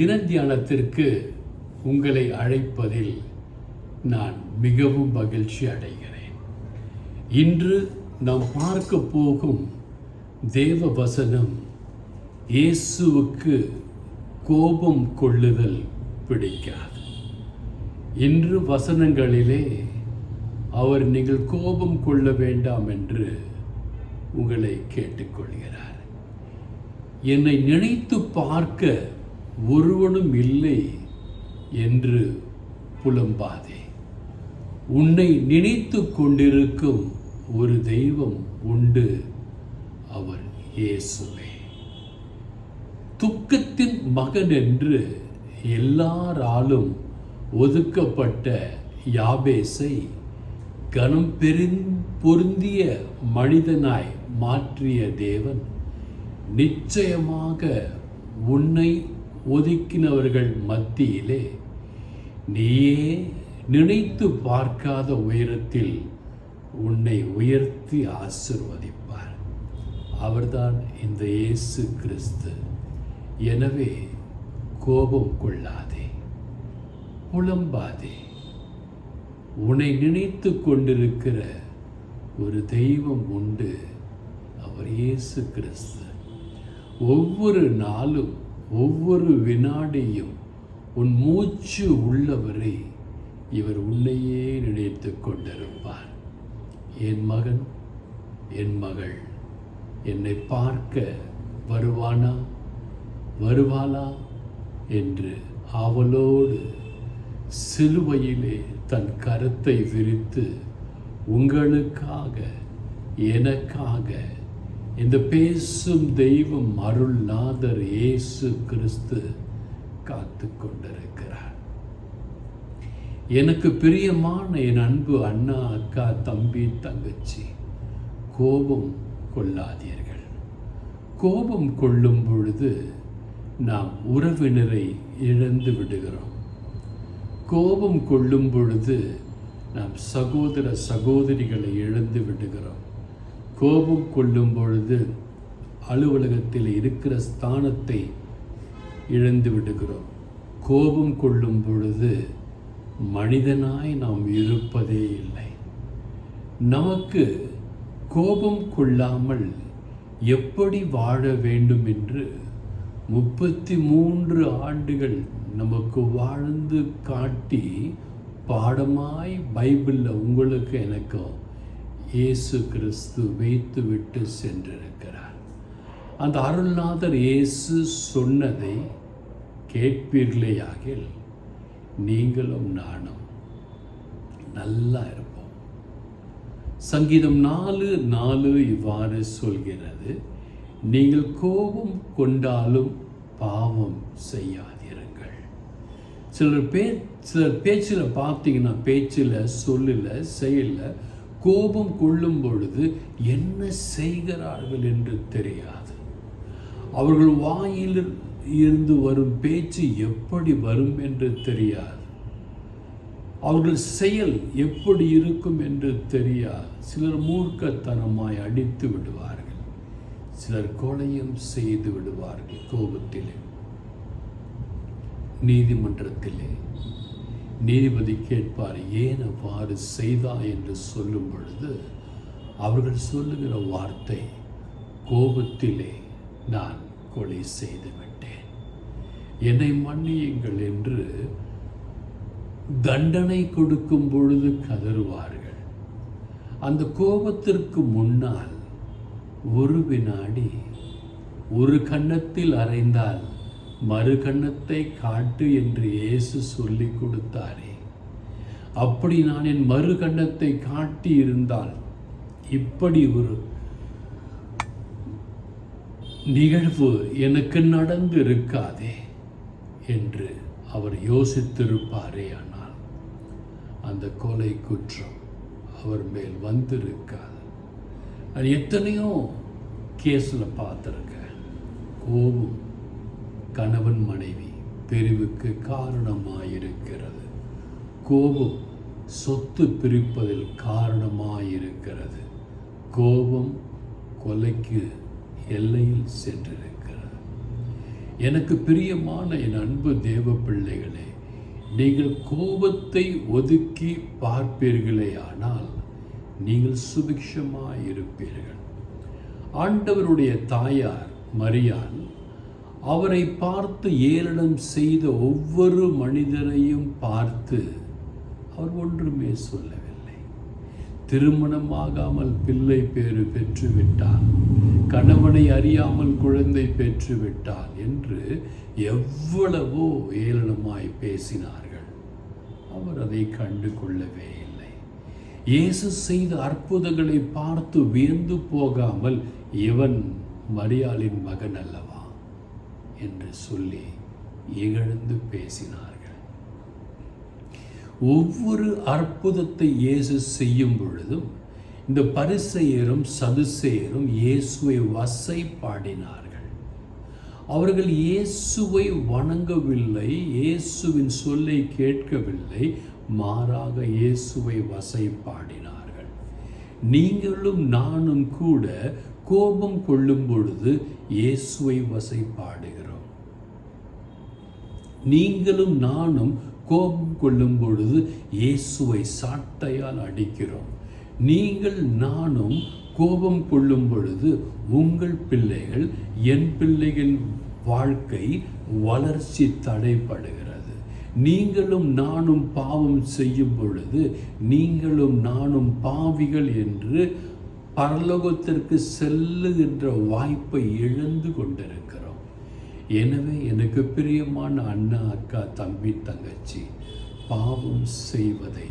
தினத்தியானத்திற்கு உங்களை அழைப்பதில் நான் மிகவும் மகிழ்ச்சி அடைகிறேன். இன்று நாம் பார்க்க போகும் தேவ வசனம் இயேசுவுக்கு கோபம் கொள்ளுதல் பிடிக்காது. இன்று வசனங்களிலே அவர் நீங்கள் கோபம் கொள்ள வேண்டாம் என்று உங்களை கேட்டுக்கொள்கிறார். என்னை நினைத்து பார்க்க ஒருவனும் இல்லை என்று புலம்பாதே. உன்னை நினைத்து கொண்டிருக்கும் ஒரு தெய்வம் உண்டு அவர் இயேசுவே. துக்கத்தின் மகன் என்று எல்லாராலும் ஒதுக்கப்பட்ட யாபேசை கனம் பெருந் பொருந்திய மனிதனாய் மாற்றிய தேவன் நிச்சயமாக உன்னை ஒதுக்கினவர்கள் மத்தியிலே நீயே நினைத்து பார்க்காத உயரத்தில் உன்னை உயர்த்தி ஆசிர்வதிப்பார். அவர்தான் இந்த இயேசு கிறிஸ்து. எனவே கோபம் கொள்ளாதே புலம்பாதே. உன்னை நினைத்து கொண்டிருக்கிற ஒரு தெய்வம் உண்டு அவர் இயேசு கிறிஸ்து. ஒவ்வொரு நாளும் ஒவ்வொரு வினாடியும் உன் மூச்சு உள்ளவரை இவர் உன்னையே நினைத்து கொண்டிருப்பார். என் மகன் என் மகள் என்னை பார்க்க வருவானா வருவாளா என்று ஆவலோடு சிலுவையிலே தன் கருத்தை விரித்து உங்களுக்காக எனக்காக இந்த பேசும் தெய்வம் அருள்நாதர் இயேசு கிறிஸ்து காத்து கொண்டிருக்கிறார் எனக்கு பிரியமான என் அன்பு அண்ணா அக்கா தம்பி தங்கச்சி கோபம் கொள்ளாதீர்கள். கோபம் கொள்ளும் பொழுது நாம் உறவினரை இழந்து விடுகிறோம். கோபம் கொள்ளும் பொழுது நாம் சகோதர சகோதரிகளை இழந்து விடுகிறோம். கோபம் கொள்ளும் பொழுது அலுவலகத்தில் இருக்கிற ஸ்தானத்தை இழந்து விடுகிறோம். கோபம் கொள்ளும் பொழுது மனிதனாய் நாம் இருப்பதே இல்லை. நமக்கு கோபம் கொள்ளாமல் எப்படி வாழ வேண்டும் என்று முப்பத்தி மூன்று ஆண்டுகள் நமக்கு வாழ்ந்து காட்டி பாடமாய் பைபிளில் உங்களுக்கு எனக்கும் இயேசு கிறிஸ்து வைத்து விட்டு சென்றிருக்கிறார். அந்த அருள்நாதர் இயேசு சொன்னதை கேட்பீர்களேயாகில் நீங்களும் நானும் நல்லா இருப்போம். சங்கீதம் நாலு நாலு இவ்வாறு சொல்கிறது நீங்கள் கோபம் கொண்டாலும் பாவம் செய்யாதிருங்கள். சிலர் பே சிலர் பேச்சில் பார்த்தீங்கன்னா பேச்சில் சொல்லில் செயலில் கோபம் கொள்ளும் பொழுது என்ன செய்கிறார்கள் என்று தெரியாது. அவர்கள் வாயில் இருந்து வரும் பேச்சு எப்படி வரும் என்று தெரியாது. அவர்கள் செயல் எப்படி இருக்கும் என்று தெரியாது. சிலர் மூர்க்கத்தனமாய் அடித்து விடுவார்கள். சிலர் கொலையும் செய்து விடுவார்கள் கோபத்திலே. நீதிமன்றத்திலே. நீதிபதி கேட்பார் ஏன் அவ்வாறு செய்தா என்று சொல்லும் பொழுது அவர்கள் சொல்லுகிற வார்த்தை கோபத்திலே நான் கொலை செய்து விட்டேன். என்னை மன்னியுங்கள் என்று தண்டனை கொடுக்கும் பொழுது கதறுவார்கள். அந்த கோபத்திற்கு முன்னால் ஒரு வினாடி ஒரு கன்னத்தில் அறைந்தால் மறுகண்ணத்தை காட்டு என்று இயேசு சொல்லி கொடுத்தாரே. அப்படி நான் என் மறுகண்ணத்தை காட்டி இருந்தால் இப்படி ஒரு நிகழ்வு எனக்கு நடந்து இருக்காதே என்று அவர் யோசித்திருப்பாரே ஆனால் அந்த கொலை குற்றம் அவர் மேல் வந்திருக்காது. அது எத்தனையோ கேஸில் பார்த்துருக்கேன். கோபம் கணவன் மனைவி பிரிவுக்கு காரணமாயிருக்கிறது. கோபம் சொத்து பிரிப்பதில் காரணமாயிருக்கிறது. கோபம் கொலைக்கு எல்லையில் சென்றிருக்கிறது. எனக்கு பிரியமான என் அன்பு தேவ பிள்ளைகளே நீங்கள் கோபத்தை ஒதுக்கி பார்ப்பீர்களே ஆனால் நீங்கள் சுபிக்ஷமாய் இருப்பீர்கள் ஆண்டவருடைய தாயார் மரியான் அவரை பார்த்து ஏளனம் செய்த ஒவ்வொரு மனிதரையும் பார்த்து அவர் ஒன்றுமே சொல்லவில்லை. திருமணமாகாமல் பிள்ளை பேறு பெற்றுவிட்டார் கணவனை அறியாமல் குழந்தை பெற்றுவிட்டார் என்று எவ்வளவோ ஏளனமாய் பேசினார்கள். அவர் அதை கண்டு கொள்ளவே இல்லை. இயேசு செய்த அற்புதங்களை பார்த்து வியந்து போகாமல் இவன் மரியாளின் மகன் அல்லவா? என்று சொல்லி இகழ்ந்து பேசினார்கள். ஒவ்வொரு அற்புதத்தை இயேசு செய்யும் பொழுதும் இந்த பரிசெயரும் சதுசெயரும் இயேசுவை வசை பாடினார்கள் அவர்கள் இயேசுவை வணங்கவில்லை இயேசுவின் சொல்லை கேட்கவில்லை மாறாக இயேசுவை வசை பாடினார்கள் நீங்களும் நானும் கூட கோபம் கொள்ளும் பொழுது இயேசுவை வசை பாடுகிறோம் நீங்களும் நானும் கோபம் கொள்ளும் பொழுது இயேசுவை சாட்டையால் அடிக்கிறோம். நீங்கள் நானும் கோபம் கொள்ளும் பொழுது உங்கள் பிள்ளைகள் என் பிள்ளைகள் வாழ்க்கை வளர்ச்சி தடைப்படுகிறது நீங்களும் நானும் பாவம் செய்யும் பொழுது நீங்களும் நானும் பாவிகள் என்று பரலோகத்திற்கு செல்லுகின்ற வாய்ப்பை இழந்து கொண்டிருக்கிறோம். எனவே எனக்கு பிரியமான அண்ணா அக்கா தம்பி தங்கச்சி பாவம் செய்வதை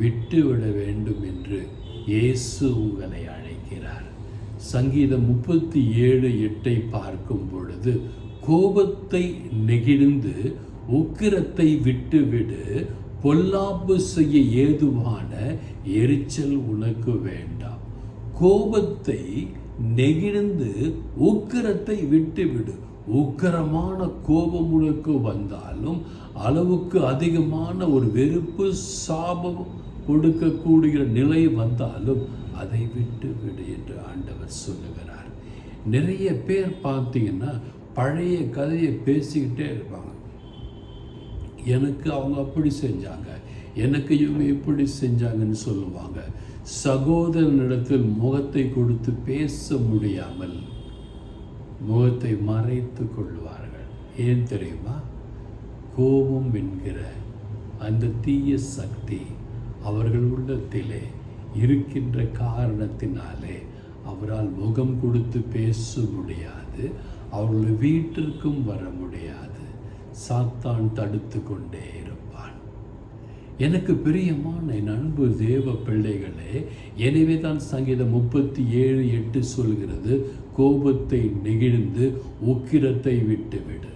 விட்டுவிட வேண்டும் என்று இயேசு உங்களை அழைக்கிறார். சங்கீதம் முப்பத்தி ஏழு எட்டை பார்க்கும் பொழுது கோபத்தை நெகிழ்ந்து உக்கிரத்தை விட்டுவிடு பொல்லாப்பு செய்ய ஏதுவான எரிச்சல் உனக்கு வேண்டாம். கோபத்தை நெகிழ்ந்து உக்கிரத்தை விட்டுவிடு. உக்கரமான கோபம் உனக்கு வந்தாலும் அளவுக்கு அதிகமான ஒரு வெறுப்பு சாபம் கொடுக்கக்கூடிய நிலை வந்தாலும் அதை விட்டு விடு என்று ஆண்டவர் சொல்லுகிறார். நிறைய பேர் பார்த்தீங்கன்னா பழைய கதையை பேசிக்கிட்டே இருப்பாங்க. எனக்கு அவங்க அப்படி செஞ்சாங்க எனக்கு இவங்க இப்படி செஞ்சாங்கன்னு சொல்லுவாங்க. சகோதரனிடத்தில் முகத்தை கொடுத்து பேச முடியாமல் முகத்தை மறைத்து கொள்வார்கள். ஏன் தெரியுமா? கோபம் என்கிற அந்த தீய சக்தி அவர்கள் உள்ளத்திலே இருக்கின்ற காரணத்தினாலே அவரால் முகம் கொடுத்து பேச முடியாது அவர்கள் வீட்டிற்கும் வர முடியாது. சாத்தான் தடுத்து கொண்டே எனக்கு பிரியமான என் அன்பு தேவ பிள்ளைகளே எனவே தான் சங்கீதம் முப்பத்தி ஏழு எட்டு சொல்கிறது கோபத்தை நெகிழ்ந்து உக்கிரத்தை விட்டுவிடு.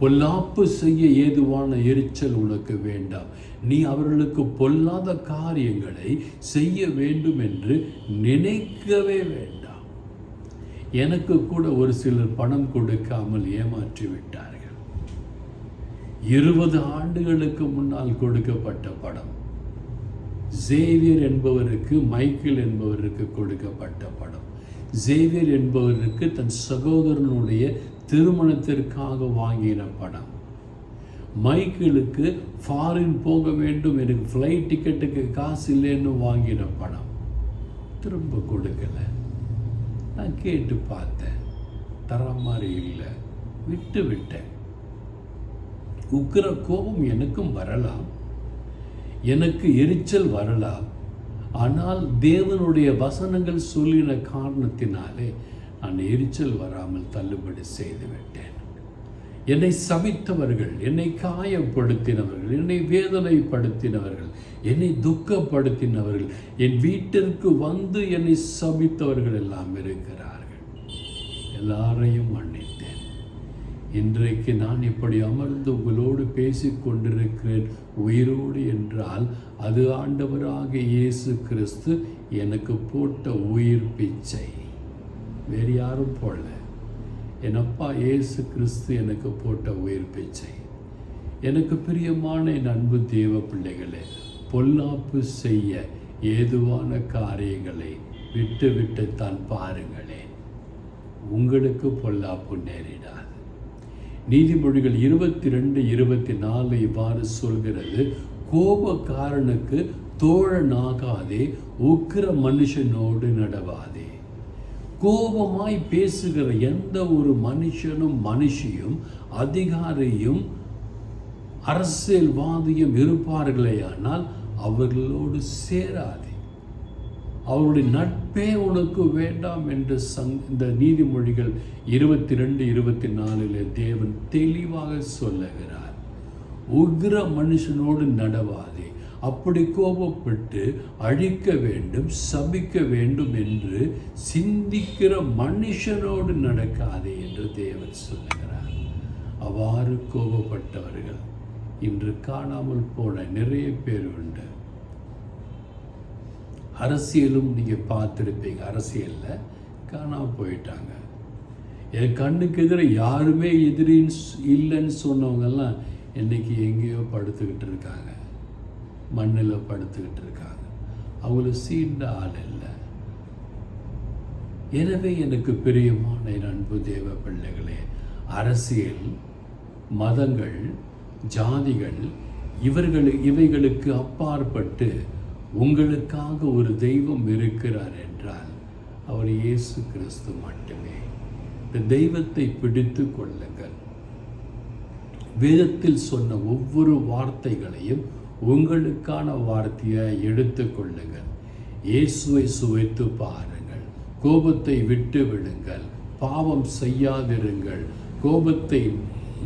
பொல்லாப்பு செய்ய ஏதுவான எரிச்சல் உனக்கு வேண்டாம். நீ அவர்களுக்கு பொல்லாத காரியங்களை செய்ய வேண்டும் என்று நினைக்கவே வேண்டாம். எனக்கு கூட ஒரு சிலர் பணம் கொடுக்காமல் ஏமாற்றி விட்டார்கள் இருபது ஆண்டுகளுக்கு முன்னால் கொடுக்கப்பட்ட படம். ஜேவியர் என்பவருக்கு மைக்கேல் என்பவருக்கு கொடுக்கப்பட்ட படம். ஜேவியர் என்பவருக்கு தன் சகோதரனுடைய திருமணத்திற்காக வாங்கின படம். மைக்கிளுக்கு ஃபாரின் போக வேண்டும் எனக்கு ஃப்ளைட் டிக்கெட்டுக்கு காசு இல்லைன்னு வாங்கின படம். திரும்ப கொடுக்கலை. நான் கேட்டு பார்த்தேன். தர மாதிரி இல்லை. விட்டு விட்டேன். உக்கிர கோபம் எனக்கும் வரலாம். எனக்கு எரிச்சல் வரலாம். ஆனால் தேவனுடைய வசனங்கள் சொல்லின காரணத்தினாலே நான் எரிச்சல் வராமல் தள்ளுபடி செய்து விட்டேன் என்னை சபித்தவர்கள் என்னை காயப்படுத்தினவர்கள் என்னை வேதனைப்படுத்தினவர்கள் என்னை துக்கப்படுத்தினவர்கள் என் வீட்டிற்கு வந்து என்னை சபித்தவர்கள் எல்லாம் இருக்கிறார்கள். எல்லாரையும் மன்னித்தேன் இன்றைக்கு நான் இப்படி அமர்ந்து உங்களோடு பேசிக் கொண்டிருக்கிறேன். உயிரோடு என்றால் அது ஆண்டவராக இயேசு கிறிஸ்து எனக்கு போட்ட உயிர் பிச்சை. வேறு யாரும் போடல. என் அப்பா இயேசு கிறிஸ்து எனக்கு போட்ட உயிர் பிச்சை. எனக்கு பிரியமான என் அன்பு தேவ பிள்ளைகளே பொல்லாப்பு செய்ய ஏதுவான காரியங்களை விட்டு விட்டுத்தான் பாருங்களேன். உங்களுக்கு பொல்லாப்பு நேரிடார் நீதிமொழிகள் இருபத்தி ரெண்டு இருபத்தி நாலு இவ்வாறு சொல்கிறது. கோபக்காரனுக்கு தோழனாகாதே உக்கிர மனுஷனோடு நடவாதே. கோபமாய் பேசுகிற எந்த ஒரு மனுஷனும் மனுஷியும் அதிகாரியும் அரசியல்வாதியும் இருப்பார்களே ஆனால் அவர்களோடு சேராதே. அவருடைய நட்பே உனக்கு வேண்டாம் என்று சங் இந்த நீதிமொழிகள் இருபத்தி ரெண்டு இருபத்தி நாலில் தேவன் தெளிவாக சொல்லுகிறார். உக்ர மனுஷனோடு நடவாதே. அப்படி கோபப்பட்டு அழிக்க வேண்டும் சபிக்க வேண்டும் என்று சிந்திக்கிற மனுஷனோடு நடக்காதே என்று தேவன் சொல்லுகிறார். அவ்வாறு கோபப்பட்டவர்கள் இன்று காணாமல் போன நிறைய பேர் உண்டு. அரசியலும் நீங்கள் பார்த்துருப்பீங்க. அரசியலில் காணாமல் போயிட்டாங்க. என் கண்ணுக்கு எதிர யாருமே எதிரின்னு இல்லைன்னு சொன்னவங்கெல்லாம் இன்றைக்கி எங்கேயோ படுத்துக்கிட்டு இருக்காங்க. மண்ணில் படுத்துக்கிட்டு இருக்காங்க. அவங்கள சீண்ட ஆள் இல்லை. எனவே எனக்கு பிரியமான என் அன்பு தேவ பிள்ளைகளே அரசியல் மதங்கள் ஜாதிகள் இவர்கள் இவைகளுக்கு அப்பாற்பட்டு உங்களுக்காக ஒரு தெய்வம் இருக்கிறார் என்றால் அவர் இயேசு கிறிஸ்து மட்டுமே. இந்த தெய்வத்தை பிடித்து கொள்ளுங்கள். வேதத்தில் சொன்ன ஒவ்வொரு வார்த்தைகளையும் உங்களுக்கான வார்த்தையை எடுத்து கொள்ளுங்கள். இயேசுவை சுவைத்து பாருங்கள். கோபத்தை விட்டு விடுங்கள். பாவம் செய்யாதிருங்கள். கோபத்தை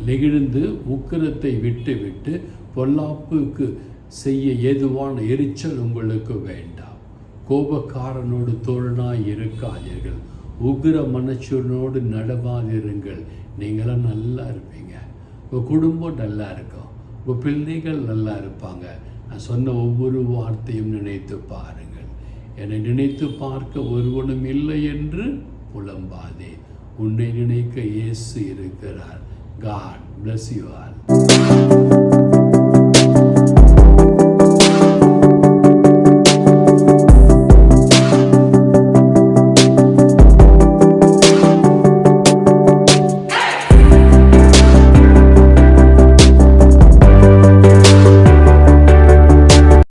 நெகிழ்ந்து உக்கிரத்தை விட்டு விட்டு பொல்லாப்புக்கு செய்ய ஏதுவான எரிச்சல் உங்களுக்கு வேண்டாம். கோபக்காரனோடு தோழனாய் இருக்காதீர்கள். உகிர மனச்சூரனோடு நடவாதிருங்கள். நீங்களாம் நல்லா இருப்பீங்க. உங்கள் குடும்பம் நல்லா இருக்கும். உங்கள் பிள்ளைகள் நல்லா இருப்பாங்க. நான் சொன்ன ஒவ்வொரு வார்த்தையும் நினைத்து பாருங்கள். என்னை நினைத்து பார்க்க ஒருவனும் இல்லை என்று புலம்பாதே. உன்னை நினைக்க இயேசு இருக்கிறார். God bless you